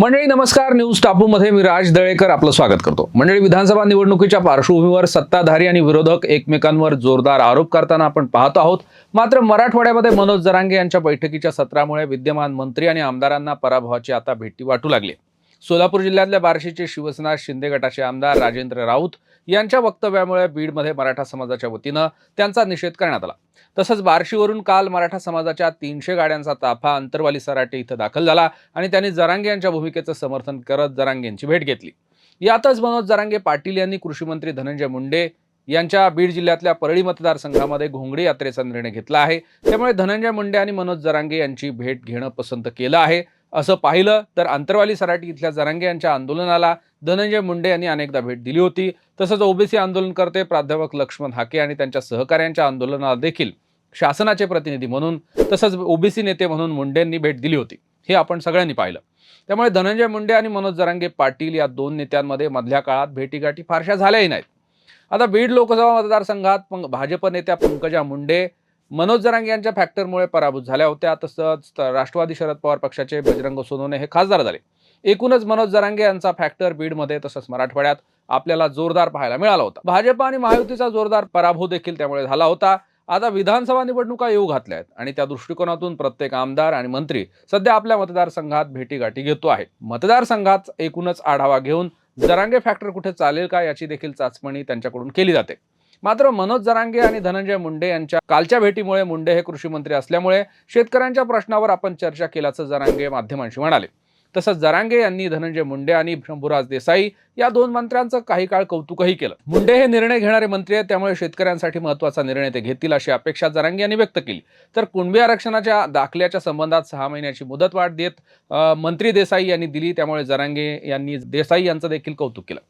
मंडळी नमस्कार. न्यूज टापूमध्ये मी राज दळेकर आपलं स्वागत करतो. मंडळी विधानसभा निवडणुकीच्या पार्श्वभूमीवर सत्ताधारी आणि विरोधक एकमेकांवर जोरदार आरोप करताना आपण पाहत आहोत. मात्र मराठवाड्यामध्ये मनोज जरांगे यांच्या बैठकीच्या सत्रामुळे विद्यमान मंत्री आणि आमदारांना पराभवाची आता भेटी वाटू लागली सोलापूर जिल्ह्यातल्या बार्शीचे शिवसेना शिंदे गटाचे आमदार राजेंद्र राऊत यांच्या वक्तव्यामुळे बीडमध्ये मराठा समाजाच्या वतीनं त्यांचा निषेध करण्यात आला. तसंच बार्शीवरून काल मराठा समाजाच्या तीनशे गाड्यांचा ताफा अंतरवाली सराटे इथं दाखल झाला आणि त्यांनी जरांगे यांच्या भूमिकेचं समर्थन करत जरांगे यांची भेट घेतली. यातच मनोज जरांगे पाटील यांनी कृषीमंत्री धनंजय मुंडे यांच्या बीड जिल्ह्यातल्या परळी मतदारसंघामध्ये घोंगडी यात्रेचा निर्णय घेतला आहे. त्यामुळे धनंजय मुंडे आणि मनोज जरांगे यांची भेट घेणं पसंत केलं आहे. असं पाहिलं तर अंतरवाली सराटी इथल्या जरांगे यांच्या आंदोलनाला धनंजय मुंडे यांनी अनेकदा भेट दिली होती. तसंच ओबीसी आंदोलनकर्ते प्राध्यापक लक्ष्मण हाके आणि त्यांच्या सहकाऱ्यांच्या आंदोलनाला देखील शासनाचे प्रतिनिधी म्हणून तसंच ओबीसी नेते म्हणून मुंडेंनी भेट दिली होती. हे आपण सगळ्यांनी पाहिलं. त्यामुळे धनंजय मुंडे आणि मनोज जरांगे पाटील या दोन नेत्यांमध्ये मधल्या काळात भेटीगाठी फारशा झाल्याही नाहीत. आता बीड लोकसभा मतदारसंघात पंक भाजप नेत्या पंकजा मुंडे मनोज जरांगे यांच्या फॅक्टरमुळे पराभूत झाल्या होत्या. तसंच राष्ट्रवादी शरद पवार पक्षाचे बजरंग सोनवणे हे खासदार झाले. एकूणच मनोज जरांगे यांचा फॅक्टर बीडमध्ये तसंच मराठवाड्यात आपल्याला जोरदार पाहायला मिळाला होता. भाजप आणि महायुतीचा जोरदार पराभव देखील त्यामुळे झाला होता. आता विधानसभा निवडणुका येऊ घातल्या आहेत आणि त्या दृष्टिकोनातून प्रत्येक आमदार आणि मंत्री सध्या आपल्या मतदारसंघात भेटीगाठी घेतो आहे. मतदारसंघात एकूणच आढावा घेऊन जरांगे फॅक्टर कुठे चालेल का याची देखील चाचपणी त्यांच्याकडून केली जाते. मात्र मनोज जरांगे आणि धनंजय मुंडे यांच्या कालच्या भेटीमुळे मुंडे हे कृषी मंत्री असल्यामुळे शेतकऱ्यांच्या प्रश्नावर आपण चर्चा केल्याचं जरांगे माध्यमांशी म्हणाले. तसंच जरांगे यांनी धनंजय मुंडे आणि शंभूराज देसाई या दोन मंत्र्यांचं काही काळ कौतुकही केलं. मुंडे हे निर्णय घेणारे मंत्री आहेत त्यामुळे शेतकऱ्यांसाठी महत्त्वाचा निर्णय ते घेतील अशी अपेक्षा जरांगे यांनी व्यक्त केली. तर कुणबी आरक्षणाच्या दाखल्याच्या संबंधात सहा महिन्याची मुदतवाढ देत मंत्री देसाई यांनी दिली त्यामुळे जरांगे यांनी देसाई यांचं देखील कौतुक केलं.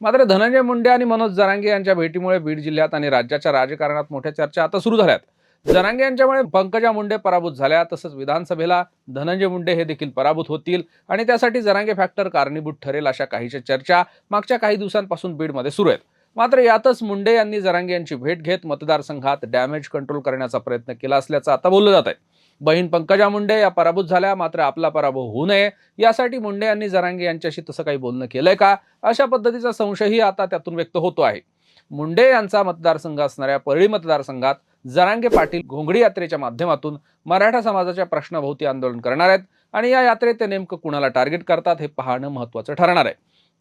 मात्र धनंजय मुंडे आणि मनोज जरांगे यांच्या भेटीमुळे बीड जिल्ह्यात आणि राज्याच्या राजकारणात मोठ्या चर्चा आता सुरू झाल्यात. जरांगे यांच्यामुळे पंकजा मुंडे पराभूत झाल्या तसंच विधानसभेला धनंजय मुंडे हे देखील पराभूत होतील आणि त्यासाठी जरांगे फॅक्टर कारणीभूत ठरेल अशा काहीच्या चर्चा मागच्या काही दिवसांपासून बीडमध्ये सुरू आहेत. मात्र यातच मुंडे यांनी जरांगे यांची भेट घेत मतदारसंघात डॅमेज कंट्रोल करण्याचा प्रयत्न केला असल्याचं आता बोललं जात आहे बहीण पंकजा मुंडे या पराभूत झाल्या मात्र आपला पराभव होऊ नये. यासाठी मुंडे यांनी जरांगे यांच्याशी तसं काही बोलणं केलंय का? अशा पद्धतीचा संशयही आता त्यातून व्यक्त होतो आहे. मुंडे यांचा मतदारसंघ असणाऱ्या परळी मतदारसंघात जरांगे पाटील घोंगडी यात्रेच्या माध्यमातून मराठा समाजाच्या प्रश्नाभोवती आंदोलन करणार आहेत आणि या यात्रेत ते नेमकं कुणाला टार्गेट करतात हे पाहणं महत्त्वाचं ठरणार आहे.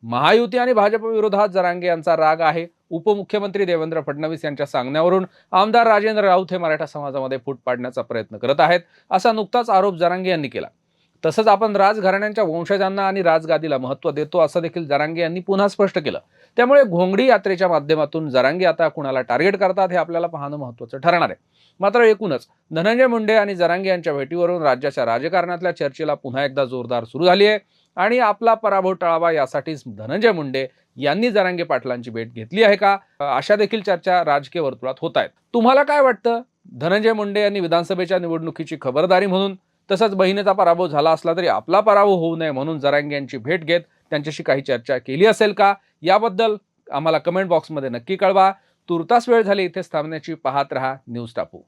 महायुती आणि भाजप विरोधात जरांगे यांचा राग आहे. उपमुख्यमंत्री देवेंद्र फडणवीस यांच्या सांगण्यावरून आमदार राजेंद्र राऊत हे मराठा समाजामध्ये फूट पाडण्याचा प्रयत्न करत आहेत. असा नुकताच आरोप जरांगे यांनी केला. तसंच आपण राजघराण्यांच्या वंशजांना आणि राजगादीला महत्त्व देतो असं देखील जरांगे यांनी पुन्हा स्पष्ट केलं. त्यामुळे घोंगडी यात्रेच्या माध्यमातून जरांगे आता कुणाला टार्गेट करतात हे आपल्याला पाहणं महत्त्वाचं ठरणार आहे. मात्र एकूणच धनंजय मुंडे आणि जरांगे यांच्या भेटीवरून राज्याच्या राजकारणातल्या चर्चेला पुन्हा एकदा जोरदार सुरू झाली आहे. आणि आपला पराभव टाळावा यासाठीच धनंजय मुंडे यांनी जरांगे पाटलांची भेट घेतली आहे का? अशा देखील चर्चा राजकीय वर्तुळात होत आहेत. तुम्हाला काय वाटतं? धनंजय मुंडे यांनी विधानसभेच्या निवडणुकीची खबरदारी म्हणून तसंच बहिणीचा पराभव झाला असला तरी आपला पराभव होऊ नये म्हणून जरांगे यांची भेट घेत त्यांच्याशी काही चर्चा केली असेल का? याबद्दल आम्हाला कमेंट बॉक्समध्ये नक्की कळवा. तुर्तास वेळ झाली इथेच थांबण्याची. पाहत रहा न्यूज टापू.